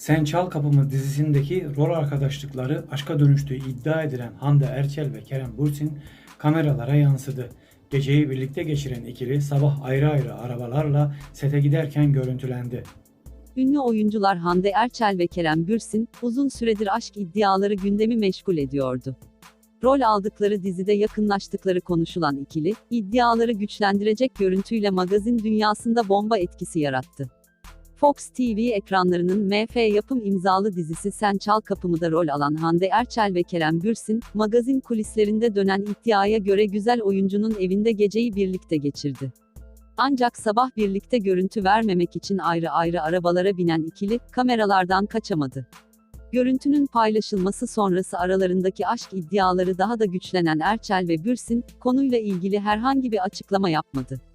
Sen Çal Kapımı dizisindeki rol arkadaşlıkları aşka dönüştüğü iddia edilen Hande Erçel ve Kerem Bürsin kameralara yansıdı. Geceyi birlikte geçiren ikili sabah ayrı ayrı arabalarla sete giderken görüntülendi. Ünlü oyuncular Hande Erçel ve Kerem Bürsin, uzun süredir aşk iddiaları gündemi meşgul ediyordu. Rol aldıkları dizide yakınlaştıkları konuşulan ikili, iddiaları güçlendirecek görüntüyle magazin dünyasında bomba etkisi yarattı. Fox TV ekranlarının MF yapım imzalı dizisi Sen Çal Kapımı'da rol alan Hande Erçel ve Kerem Bürsin, magazin kulislerinde dönen iddiaya göre güzel oyuncunun evinde geceyi birlikte geçirdi. Ancak sabah birlikte görüntü vermemek için ayrı ayrı arabalara binen ikili, kameralardan kaçamadı. Görüntünün paylaşılması sonrası aralarındaki aşk iddiaları daha da güçlenen Erçel ve Bürsin, konuyla ilgili herhangi bir açıklama yapmadı.